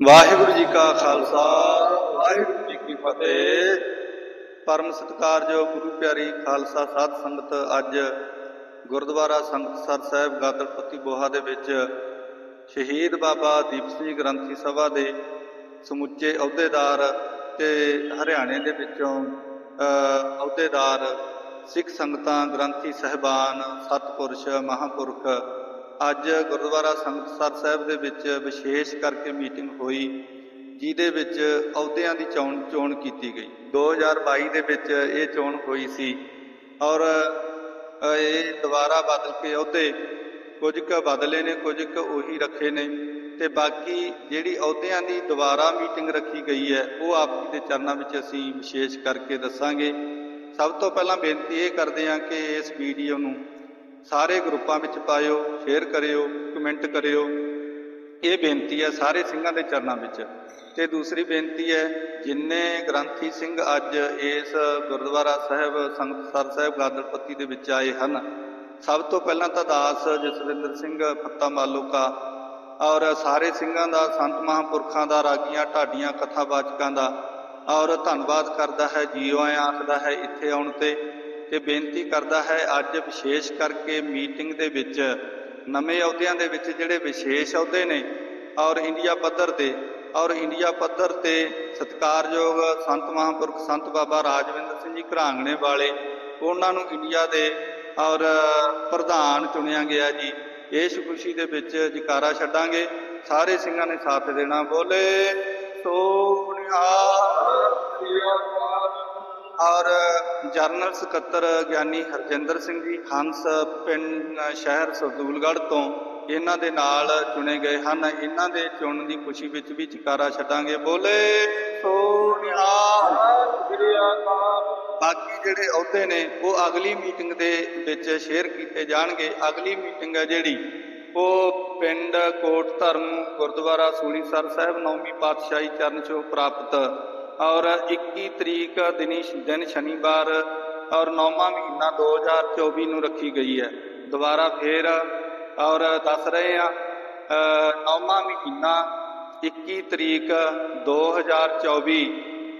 ਵਾਹਿਗੁਰੂ ਜੀ ਕਾ ਖਾਲਸਾ, ਵਾਹਿਗੁਰੂ ਜੀ ਕੀ ਫਤਿਹ। ਪਰਮ ਸਤਿਕਾਰਯੋਗ ਗੁਰੂ ਪਿਆਰੀ ਖਾਲਸਾ ਸਾਧ ਸੰਗਤ ਅੱਜ ਗੁਰਦੁਆਰਾ ਸੰਗਤਸਰ ਸਾਹਿਬ ਗਾਦਰਪਤੀ ਬੋਹਾ ਦੇ ਵਿੱਚ ਸ਼ਹੀਦ ਬਾਬਾ ਦੀਪ ਸਿੰਘ ਗ੍ਰੰਥੀ ਸਭਾ ਦੇ ਸਮੁੱਚੇ ਅਹੁਦੇਦਾਰ ਤੇ ਹਰਿਆਣੇ ਦੇ ਵਿੱਚੋਂ ਅਹੁਦੇਦਾਰ ਸਿੱਖ ਸੰਗਤਾਂ, ਗ੍ਰੰਥੀ ਸਹਿਬਾਨ, ਸਤਪੁਰਸ਼, ਮਹਾਪੁਰਖ ਅੱਜ ਗੁਰਦੁਆਰਾ ਸੰਗਤਸਰ ਸਾਹਿਬ ਦੇ ਵਿੱਚ ਵਿਸ਼ੇਸ਼ ਕਰਕੇ ਮੀਟਿੰਗ ਹੋਈ, ਜਿਹਦੇ ਵਿੱਚ ਅਹੁਦਿਆਂ ਦੀ ਚੋਣ ਚੋਣ ਕੀਤੀ ਗਈ। 2022 ਦੇ ਵਿੱਚ ਇਹ ਚੋਣ ਹੋਈ ਸੀ ਔਰ ਇਹ ਦੁਬਾਰਾ ਬਦਲ ਕੇ ਅਹੁਦੇ ਕੁਝ ਕੁ ਬਦਲੇ ਨੇ, ਕੁਝ ਕੁ ਉਹੀ ਰੱਖੇ ਨੇ ਤੇ ਬਾਕੀ ਜਿਹੜੀ ਅਹੁਦਿਆਂ ਦੀ ਦੁਬਾਰਾ ਮੀਟਿੰਗ ਰੱਖੀ ਗਈ ਹੈ, ਉਹ ਆਪ ਜੀ ਦੇ ਚਰਨਾਂ ਵਿੱਚ ਅਸੀਂ ਵਿਸ਼ੇਸ਼ ਕਰਕੇ ਦੱਸਾਂਗੇ। ਸਭ ਤੋਂ ਪਹਿਲਾਂ ਬੇਨਤੀ ਇਹ ਕਰਦੇ ਹਾਂ ਕਿ ਇਸ ਵੀਡੀਓ ਨੂੰ ਸਾਰੇ ਗਰੁੱਪਾਂ ਵਿੱਚ ਪਾਇਓ ਸ਼ੇਅਰ ਕਰਿਓ ਕਮੈਂਟ ਕਰਿਓ। ਇਹ ਬੇਨਤੀ ਹੈ ਸਾਰੇ ਸਿੰਘਾਂ ਦੇ ਚਰਨਾਂ ਵਿੱਚ। ਤੇ ਦੂਸਰੀ ਬੇਨਤੀ ਹੈ, ਜਿੰਨੇ ਗ੍ਰੰਥੀ ਸਿੰਘ ਅੱਜ ਇਸ ਗੁਰਦੁਆਰਾ ਸਾਹਿਬ, ਸੰਗਤ ਸਰ ਸਾਹਿਬ ਗਾਦਰਪੱਤੀ ਦੇ ਵਿੱਚ ਆਏ ਹਨ, ਸਭ ਤੋਂ ਪਹਿਲਾਂ ਤਾਂ ਦਾਸ ਜਸਵਿੰਦਰ ਸਿੰਘ ਫੱਤਾ ਮਾਲੋਕਾ ਔਰ ਸਾਰੇ ਸਿੰਘਾਂ ਦਾ, ਸੰਤ ਮਹਾਂਪੁਰਖਾਂ ਦਾ, ਰਾਗੀਆਂ, ਢਾਡੀਆਂ, ਕਥਾਵਾਚਕਾਂ ਦਾ ਔਰ ਧੰਨਵਾਦ ਕਰਦਾ ਹੈ, ਜੀਓ ਆਇਆਂ ਆਖਦਾ ਹੈ, ਇੱਥੇ ਆਉਣ ਤੇ ਤੇ ਬੇਨਤੀ ਕਰਦਾ ਹੈ ਅੱਜ ਵਿਸ਼ੇਸ਼ ਕਰਕੇ ਮੀਟਿੰਗ ਦੇ ਵਿੱਚ ਨਵੇਂ ਅਹੁਦਿਆਂ ਦੇ ਵਿੱਚ ਜਿਹੜੇ ਵਿਸ਼ੇਸ਼ ਅਹੁਦੇ ਨੇ ਔਰ ਇੰਡੀਆ ਪੱਧਰ ਤੇ, ਔਰ ਇੰਡੀਆ ਪੱਧਰ ਤੇ ਸਤਿਕਾਰਯੋਗ ਸੰਤ ਮਹਾਂਪੁਰਖ ਸੰਤ ਬਾਬਾ ਰਾਜਵਿੰਦਰ ਸਿੰਘ ਜੀ ਘਰਾਂਗਣੇ ਵਾਲੇ, ਉਹਨਾਂ ਨੂੰ ਇੰਡੀਆ ਦੇ ਔਰ ਪ੍ਰਧਾਨ ਚੁਣਿਆ ਗਿਆ ਜੀ। ਇਸ ਖੁਸ਼ੀ ਦੇ ਵਿੱਚ ਜਕਾਰਾ ਛੱਡਾਂਗੇ। ਸਾਰੇ ਸਿੰਘਾਂ ਨੇ ਸਾਥ ਦੇਣਾ। ਬੋਲੇ ਸੋ ਔਰ ਜਰਨਲ ਸਕੱਤਰ ਗਿਆਨੀ ਹਰਜਿੰਦਰ ਸਿੰਘ ਜੀ, ਹੰਸ ਪਿੰਡ ਸ਼ਹਿਰ ਸਰਦੂਲਗੜ੍ਹ ਤੋਂ ਇਹਨਾਂ ਦੇ ਨਾਲ ਚੁਣੇ ਗਏ ਹਨ। ਇਹਨਾਂ ਦੇ ਚੁਣਨ ਦੀ ਖੁਸ਼ੀ ਵਿੱਚ ਵੀ ਚਕਾਰਾ ਛੱਡਾਂਗੇ। ਬੋਲੇ ਸੋਨਿਆ ਬਾਕੀ ਜਿਹੜੇ ਅਹੁਦੇ ਨੇ, ਉਹ ਅਗਲੀ ਮੀਟਿੰਗ ਦੇ ਵਿੱਚ ਸ਼ੇਅਰ ਕੀਤੇ ਜਾਣਗੇ। ਅਗਲੀ ਮੀਟਿੰਗ ਹੈ ਜਿਹੜੀ, ਉਹ ਪਿੰਡ ਕੋਟ ਧਰਮ ਗੁਰਦੁਆਰਾ ਸੂਲੀਸਰ ਸਾਹਿਬ ਨੌਵੀਂ ਪਾਤਸ਼ਾਹੀ ਚਰਨ ਛੋਹ ਪ੍ਰਾਪਤ ਔਰ 21 ਤਰੀਕ ਦਿਨੀ ਦਿਨ ਸ਼ਨੀਵਾਰ ਔਰ 9ਵਾਂ ਮਹੀਨਾ 2024 ਨੂੰ ਰੱਖੀ ਗਈ ਹੈ। ਦੁਬਾਰਾ ਫੇਰ ਔਰ ਦੱਸ ਰਹੇ ਆ 9ਵਾਂ ਮਹੀਨਾ 21 ਤਰੀਕ 2024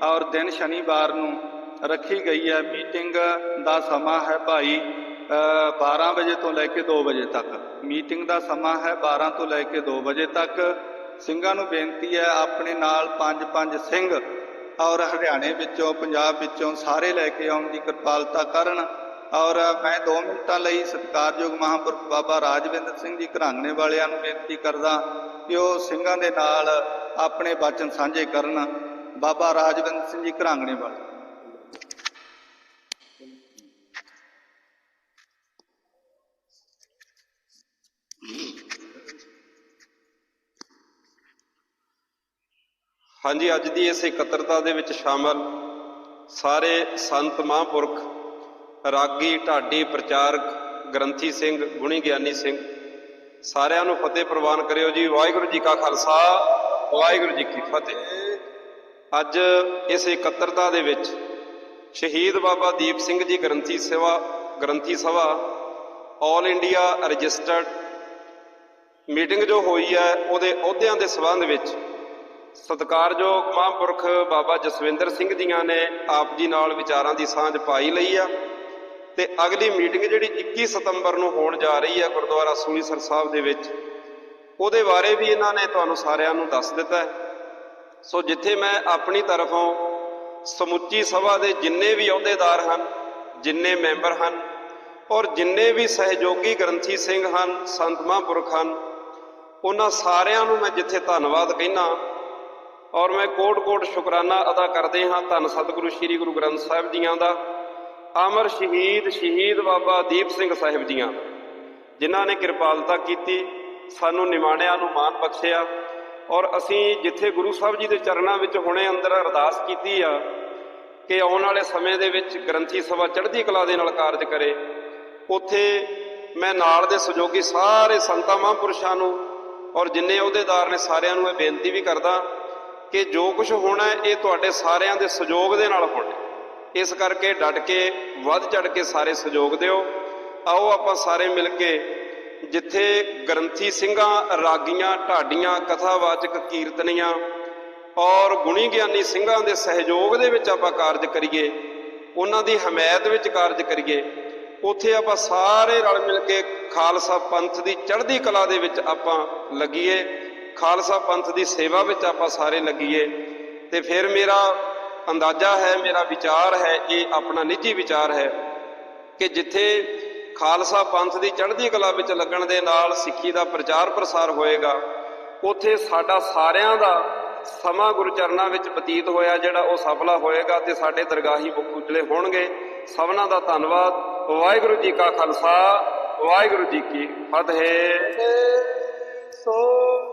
ਔਰ ਦਿਨ ਸ਼ਨੀਵਾਰ ਨੂੰ ਰੱਖੀ ਗਈ ਹੈ। ਮੀਟਿੰਗ ਦਾ ਸਮਾਂ ਹੈ ਭਾਈ ਅ, 12 ਵਜੇ ਤੋਂ ਲੈ ਕੇ 2 ਵਜੇ ਤੱਕ। ਮੀਟਿੰਗ ਦਾ ਸਮਾਂ ਹੈ 12 ਤੋਂ ਲੈ ਕੇ 2 ਵਜੇ ਤੱਕ। ਸਿੰਘਾਂ ਨੂੰ ਬੇਨਤੀ ਹੈ ਆਪਣੇ ਨਾਲ ਪੰਜ ਪੰਜ ਸਿੰਘ ਔਰ ਹਰਿਆਣੇ ਵਿੱਚੋਂ, ਪੰਜਾਬ ਵਿੱਚੋਂ ਸਾਰੇ ਲੈ ਕੇ ਆਉਣ ਦੀ ਕਿਰਪਾਲਤਾ ਕਰਨ। ਔਰ ਮੈਂ 2 ਮਿੰਟਾਂ ਲਈ ਸਤਿਕਾਰਯੋਗ ਮਹਾਂਪੁਰਖ ਬਾਬਾ ਰਾਜਵਿੰਦਰ ਸਿੰਘ ਜੀ ਘਰਾਂਗਣੇ ਵਾਲਿਆਂ ਨੂੰ ਬੇਨਤੀ ਕਰਦਾ ਕਿ ਉਹ ਸਿੰਘਾਂ ਦੇ ਨਾਲ ਆਪਣੇ ਬਚਨ ਸਾਂਝੇ ਕਰਨ। ਬਾਬਾ ਰਾਜਵਿੰਦਰ ਸਿੰਘ ਜੀ ਘਰਾਂਗਣੇ ਵਾਲੇ। ਹਾਂਜੀ, ਅੱਜ ਦੀ ਇਸ ਇਕੱਤਰਤਾ ਦੇ ਵਿੱਚ ਸ਼ਾਮਲ ਸਾਰੇ ਸੰਤ ਮਹਾਂਪੁਰਖ, ਰਾਗੀ, ਢਾਡੀ, ਪ੍ਰਚਾਰਕ, ਗ੍ਰੰਥੀ ਸਿੰਘ, ਗੁਣੀ ਗਿਆਨੀ ਸਿੰਘ, ਸਾਰਿਆਂ ਨੂੰ ਫਤਿਹ ਪ੍ਰਵਾਨ ਕਰਿਓ ਜੀ। ਵਾਹਿਗੁਰੂ ਜੀ ਕਾ ਖਾਲਸਾ, ਵਾਹਿਗੁਰੂ ਜੀ ਕੀ ਫਤਿਹ। ਅੱਜ ਇਸ ਇਕੱਤਰਤਾ ਦੇ ਵਿੱਚ ਸ਼ਹੀਦ ਬਾਬਾ ਦੀਪ ਸਿੰਘ ਜੀ ਗ੍ਰੰਥੀ ਸੇਵਾ, Granthi Sabha all India registered meeting ਜੋ ਹੋਈ ਹੈ, ਉਹਦੇ ਅਹੁਦਿਆਂ ਦੇ ਸਬੰਧ ਵਿੱਚ ਸਤਿਕਾਰਯੋਗ ਮਹਾਂਪੁਰਖ ਬਾਬਾ ਜਸਵਿੰਦਰ ਸਿੰਘ ਜੀਆਂ ਨੇ ਆਪ ਜੀ ਨਾਲ ਵਿਚਾਰਾਂ ਦੀ ਸਾਂਝ ਪਾਈ ਲਈ ਆ। ਤੇ ਅਗਲੀ ਮੀਟਿੰਗ ਜਿਹੜੀ 21 ਸਤੰਬਰ ਨੂੰ ਹੋਣ ਜਾ ਰਹੀ ਹੈ ਗੁਰਦੁਆਰਾ ਸੂਲੀਸਰ ਸਾਹਿਬ ਦੇ ਵਿੱਚ, ਉਹਦੇ ਬਾਰੇ ਵੀ ਇਹਨਾਂ ਨੇ ਤੁਹਾਨੂੰ ਸਾਰਿਆਂ ਨੂੰ ਦੱਸ ਦਿੱਤਾ ਹੈ। ਸੋ ਜਿੱਥੇ ਮੈਂ ਆਪਣੀ ਤਰਫੋਂ ਸਮੁੱਚੀ ਸਭਾ ਦੇ ਜਿੰਨੇ ਵੀ ਅਹੁਦੇਦਾਰ ਹਨ, ਜਿੰਨੇ ਮੈਂਬਰ ਹਨ, ਔਰ ਜਿੰਨੇ ਵੀ ਸਹਿਯੋਗੀ ਗ੍ਰੰਥੀ ਸਿੰਘ ਹਨ, ਸੰਤ ਮਹਾਂਪੁਰਖ ਹਨ, ਉਹਨਾਂ ਸਾਰਿਆਂ ਨੂੰ ਮੈਂ ਜਿੱਥੇ ਧੰਨਵਾਦ ਕਹਿਣਾ ਔਰ ਮੈਂ ਕੋਟ-ਕੋਟ ਸ਼ੁਕਰਾਨਾ ਅਦਾ ਕਰਦੇ ਹਾਂ ਧੰਨ ਸਤਿਗੁਰੂ ਸ੍ਰੀ ਗੁਰੂ ਗ੍ਰੰਥ ਸਾਹਿਬ ਜੀਆਂ ਦਾ, ਅਮਰ ਸ਼ਹੀਦ ਸ਼ਹੀਦ ਬਾਬਾ ਦੀਪ ਸਿੰਘ ਸਾਹਿਬ ਜੀਆਂ ਜਿਨ੍ਹਾਂ ਨੇ ਕਿਰਪਾਲਤਾ ਕੀਤੀ, ਸਾਨੂੰ ਨਿਮਾਣਿਆਂ ਨੂੰ ਮਾਣ ਬਖਸ਼ਿਆ ਔਰ ਅਸੀਂ ਜਿੱਥੇ ਗੁਰੂ ਸਾਹਿਬ ਜੀ ਦੇ ਚਰਨਾਂ ਵਿੱਚ ਹੁਣੇ ਅੰਦਰ ਅਰਦਾਸ ਕੀਤੀ ਆ ਕਿ ਆਉਣ ਵਾਲੇ ਸਮੇਂ ਦੇ ਵਿੱਚ ਗ੍ਰੰਥੀ ਸਭਾ ਚੜ੍ਹਦੀ ਕਲਾ ਦੇ ਨਾਲ ਕਾਰਜ ਕਰੇ, ਉੱਥੇ ਮੈਂ ਨਾਲ ਦੇ ਸਹਿਯੋਗੀ ਸਾਰੇ ਸੰਤਾਂ ਮਹਾਂਪੁਰਸ਼ਾਂ ਨੂੰ ਔਰ ਜਿੰਨੇ ਅਹੁਦੇਦਾਰ ਨੇ ਸਾਰਿਆਂ ਨੂੰ ਇਹ ਬੇਨਤੀ ਵੀ ਕਰਦਾ ਕਿ ਜੋ ਕੁਝ ਹੋਣਾ ਹੈ, ਇਹ ਤੁਹਾਡੇ ਸਾਰਿਆਂ ਦੇ ਸਹਿਯੋਗ ਦੇ ਨਾਲ ਹੋਣਾ ਇਸ ਕਰਕੇ ਡਟ ਕੇ, ਵੱਧ ਚੜ ਕੇ ਸਾਰੇ ਸਹਿਯੋਗ ਦਿਓ। ਆਓ ਆਪਾਂ ਸਾਰੇ ਮਿਲ ਕੇ ਜਿੱਥੇ ਗ੍ਰੰਥੀ ਸਿੰਘਾਂ, ਰਾਗੀਆਂ, ਢਾਡੀਆਂ, ਕਥਾਵਾਚਕ ਕੀਰਤਨੀਆਂ ਔਰ ਗੁਣੀ ਗਿਆਨੀ ਸਿੰਘਾਂ ਦੇ ਸਹਿਯੋਗ ਦੇ ਵਿੱਚ ਆਪਾਂ ਕਾਰਜ ਕਰੀਏ, ਉਹਨਾਂ ਦੀ ਹਮਾਇਤ ਵਿੱਚ ਕਾਰਜ ਕਰੀਏ, ਉੱਥੇ ਆਪਾਂ ਸਾਰੇ ਰਲ ਮਿਲ ਕੇ ਖਾਲਸਾ ਪੰਥ ਦੀ ਚੜ੍ਹਦੀ ਕਲਾ ਦੇ ਵਿੱਚ ਆਪਾਂ ਲੱਗੀਏ। ਖਾਲਸਾ ਪੰਥ ਦੀ ਸੇਵਾ ਵਿੱਚ ਆਪਾਂ ਸਾਰੇ ਲੱਗੀਏ। ਤੇ ਫਿਰ ਮੇਰਾ ਅੰਦਾਜ਼ਾ ਹੈ, ਮੇਰਾ ਵਿਚਾਰ ਹੈ, ਇਹ ਆਪਣਾ ਨਿੱਜੀ ਵਿਚਾਰ ਹੈ ਕਿ ਜਿੱਥੇ ਖਾਲਸਾ ਪੰਥ ਦੀ ਚੜ੍ਹਦੀ ਕਲਾ ਵਿੱਚ ਲੱਗਣ ਦੇ ਨਾਲ ਸਿੱਖੀ ਦਾ ਪ੍ਰਚਾਰ ਪ੍ਰਸਾਰ ਹੋਏਗਾ, ਉੱਥੇ ਸਾਡਾ ਸਾਰਿਆਂ ਦਾ ਸਮਾਂ ਗੁਰੂ ਚਰਨਾਂ ਵਿੱਚ ਬਤੀਤ ਹੋਇਆ, ਜਿਹੜਾ ਉਹ ਸਫਲਾ ਹੋਏਗਾ ਤੇ ਸਾਡੇ ਦਰਗਾਹੀ ਮੁਖ ਹੋਣਗੇ। ਸਭਨਾਂ ਦਾ ਧੰਨਵਾਦ। ਵਾਹਿਗੁਰੂ ਜੀ ਕਾ ਖਾਲਸਾ, ਵਾਹਿਗੁਰੂ ਜੀ ਕੀ ਫਤਿਹ। ਸੋ